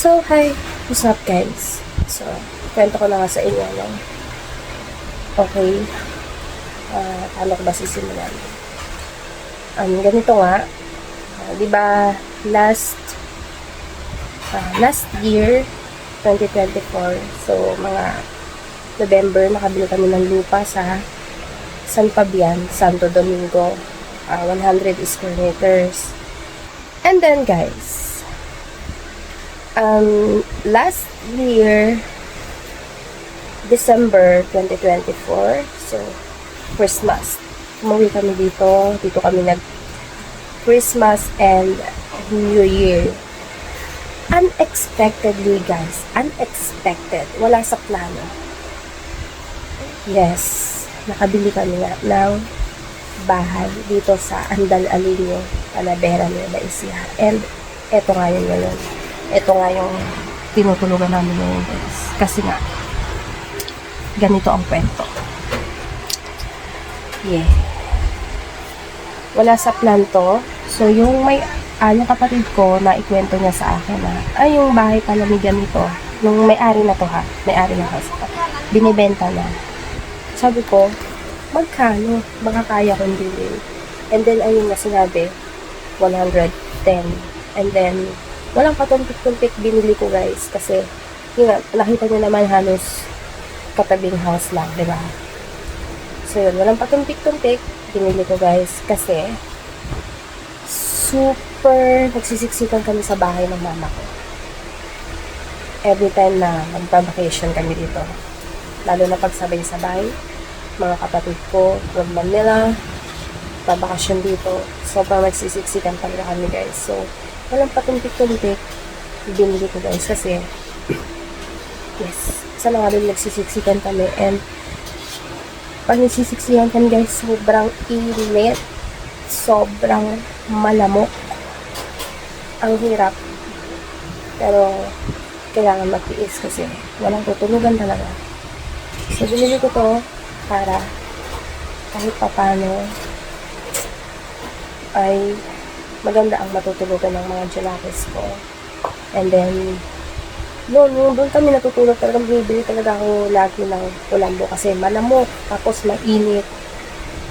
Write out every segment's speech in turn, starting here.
So, hi. What's up, guys? So, kwento ko na nga sa inyo, no? Okay. Ah, paano ko ba sisimulan? Um, ganito nga. Ah, di ba, last ah, last year, 2024, so, mga November, nakabili kami ng lupa sa San Fabian, Santo Domingo, ah, 100 square meters. And then, guys, um, last year, December 2024, so, Christmas. Umuwi kami dito, dito kami nag Christmas and New Year. Unexpectedly, guys, unexpected, wala sa plano. Yes, nakabili kami nga ng bahay dito sa Andal Alinyo, Talavera, Nueva Ecija. And eto nga yun ngayon. Eto nga yung tinutulugan namin ngayon guys. Kasi nga, ganito ang kwento. Yeah. Wala sa plan to. So, yung may, ah, yung kapatid ko na ikwento niya sa akin na, ay, yung bahay pala ni ganito. Nung may-ari na to ha. May-ari na house. Binibenta na. Sabi ko, magkano? Baka kaya kong bilhin. And then, ayun na sinabi, 110. And then, walang patumpik-tumpik binili ko guys. Kasi, yun nga, nakita niyo naman halos katabing house lang, di ba? So, yun, walang patumpik-tumpik binili ko guys. Kasi, super nagsisiksikan kami sa bahay ng mama ko. Every time na magpa-vacation kami dito. Lalo na pagsabay sabay mga kapatid ko from Manila, babakasyon dito. Sobrang nagsisiksikan talaga kami guys. So, walang patumpik-tumpik binili ko guys kasi yes, isa na nga din nagsisiksikan kami and pag nagsisiksikan kami guys, sobrang init sobrang malamok. Ang hirap. Pero kailangan magtiis kasi walang tutulugan talaga. So binili ko to para kahit papano ay maganda ang matutulugan ng mga jalakis ko. And then, noon, nung doon kami natutulog talaga, bibili talaga ako lagi ng kulambo kasi malamok, tapos mainit.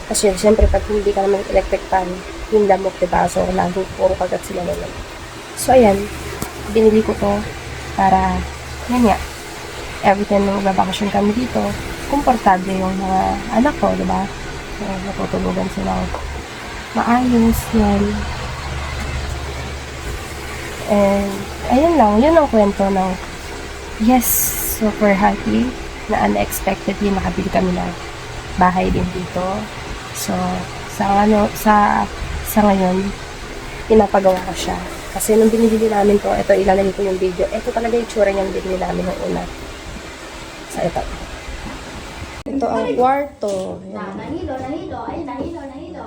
Kasi syempre, pag hindi ka naman electric fan, yung lamok, diba? So, lagi puro kagat sila na lamok. So, ayan, binili ko to para, yan nga, every time na magbabakasyon kami dito, komportable yung mga anak ko, di ba? So, natutulugan sila maayos yan. And, ayun lang, yun ang kwento ng yes, super happy na unexpectedly nakabili kami ng bahay din dito. So, sa ano, sa sa ngayon, pinapagawa ko siya. Kasi nung binibili namin to, ito ilalagay ko yung video. Ito talaga yung tsura niyang binili namin ng una. Sa ito. Ito ang kwarto. Yan. Nahilo, nahilo, ay, nahilo, nahilo.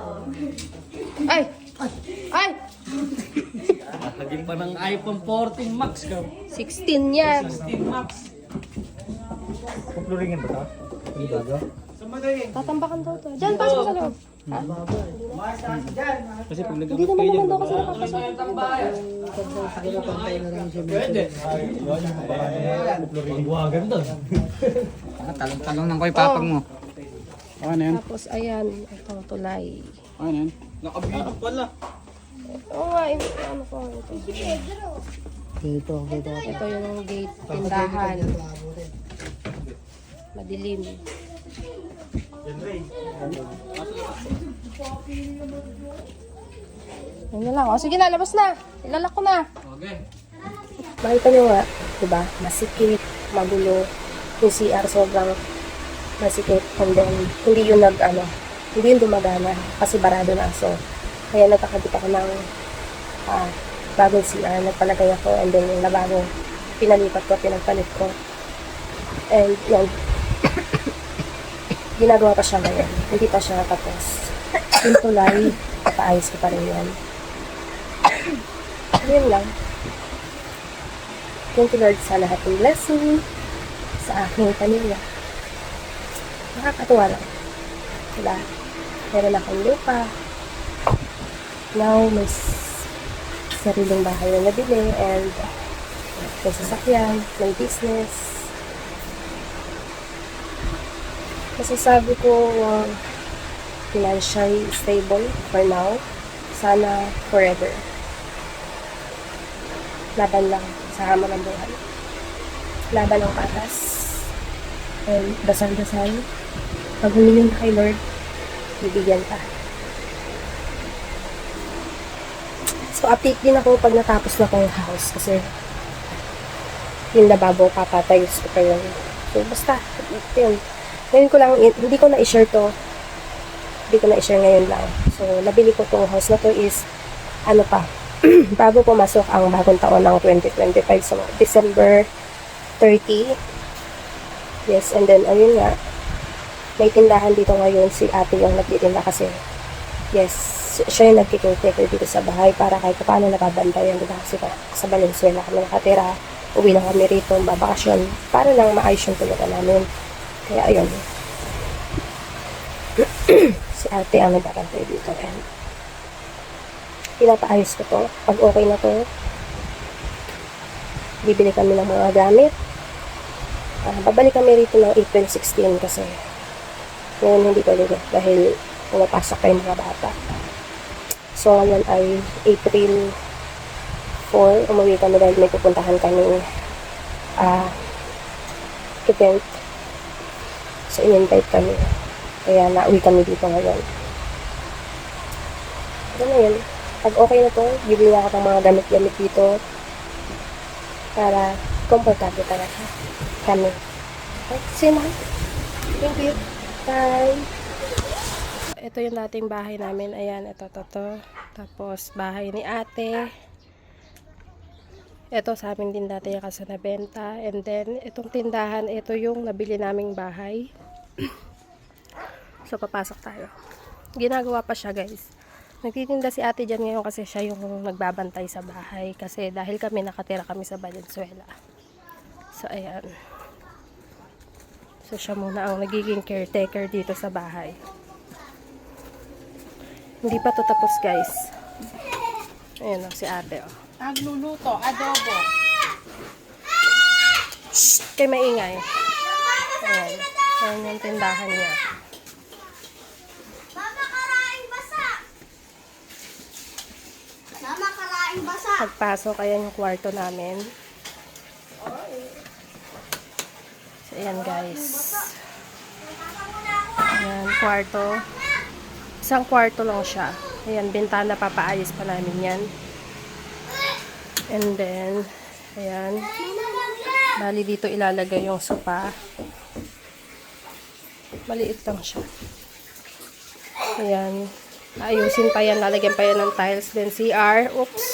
Ay! Laging pa ng iPhone 14 Max ka. 16 yan. 16 Max. Kupluringin ba ito? Hindi bago? Tatambakan daw to. Diyan, pasok ka sa loob. Kasi pag Hindi nag-abot naman dyan, maganda kasi nakapasok. pwede. Buwagan doon. Talong-talong ng koy papag mo. Na yan. Tapos, ayan, itong tulay. Na yan. Nakabito pala. Oo nga, yung ano ko, ito. Dito, dito. Ito yung gate, tindahan. Madilim. Yan na lang. O, sige na, labas na. Ilalak ko na. Okay. Makita nyo nga, diba? Masikip, magulo. Yung CR sobrang masikip. And then, hindi yun nag, ano, hindi yun gumagana. Kasi barado na. So, kaya nagkakabit ako ng ah, bagong CR. Nagpalagay ako. And then, yung nabago, pinalipat ko, pinagpalit ko. And, yun. Ginagawa pa siya ngayon. Hindi pa siya tapos. Yung tulay, papaayos ko pa rin yan. Yun lang. Thank you Lord sa lahat ng blessing sa aking pamilya. Nakakatuwa lang. Diba? Meron akong lupa. Now, may sariling bahay na nabili and may sasakyan, may business. Masasabi ko, uh, financially stable for now. Sana forever. Laban lang sa hamon ng buhay. Laban ng patas. And dasal-dasal. Pag humingi ka kay Lord, bibigyan ka. So, update din ako pag natapos na ko yung house kasi yung lababo papatayos ko yun. So, basta, yun. Ngayon ko lang, hindi ko na i-share to. Hindi ko na i-share ngayon lang. So, nabili ko tong house na to is, ano pa, bago pumasok ang bagong taon ng 2025. So, December 30. Yes, and then, ayun nga, may tindahan dito ngayon si ate yung nagtitinda kasi yes, siya yung nagkikare dito sa bahay para kahit paano nababantayan diba kasi ka- sa Valenzuela kami nakatira uwi na kami rito babakasyon para lang maayos yung tulugan namin. Kaya ayun. Si ate ang nagbabantay dito and pinapaayos ko to. Pag okay na to bibili kami ng mga gamit. Ah, babalik kami rito ng April 16 kasi ngayon hindi pwede dahil pumapasok pa yung mga bata. So ngayon ay April 4, umuwi kami dahil may pupuntahan kami ah event. So in-invite kami. Kaya nauwi kami dito ngayon. Ano na yun? Pag okay na to, bibili ako ng mga gamit-gamit dito para komportable talaga kami. Okay, see you. Thank you. Bye. Ito yung dating bahay namin. Ayan, ito, to, to. Tapos, bahay ni ate. Ito sa amin din dati yung kasi nabenta. And then, itong tindahan, ito yung nabili naming bahay. so, papasok tayo. Ginagawa pa siya, guys. Nagtitinda si ate dyan ngayon kasi siya yung nagbabantay sa bahay. Kasi dahil kami nakatira kami sa Valenzuela. So, ayan. So, siya muna ang nagiging caretaker dito sa bahay. Hindi pa to tapos, guys. Ayan o, si ate, oh. Nagluluto, adobo. Kay maingay. Ayan. Ayan yung tindahan niya. Mama, karaing basa! Mama, karaing basa! Pagpasok, ayan yung kwarto namin. So, ayan, guys. Ayan, kwarto. Isang kwarto lang siya. Ayan, bintana, papaayos pa namin yan. And then, ayan. Bali dito ilalagay yung sopa. Maliit lang siya. Ayan. Ayusin pa yan. Lalagyan pa yan ng tiles. Then CR. Oops.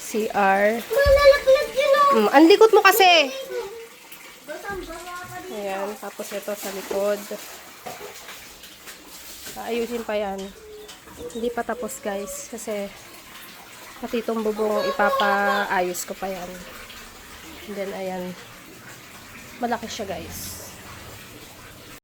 CR. Mm, ang likot mo kasi. Ayan. Tapos ito sa likod. Ayusin pa yan. Hindi pa tapos guys. Kasi pati itong bubong ipapaayos ko pa yan. And then ayan. Malaki siya guys.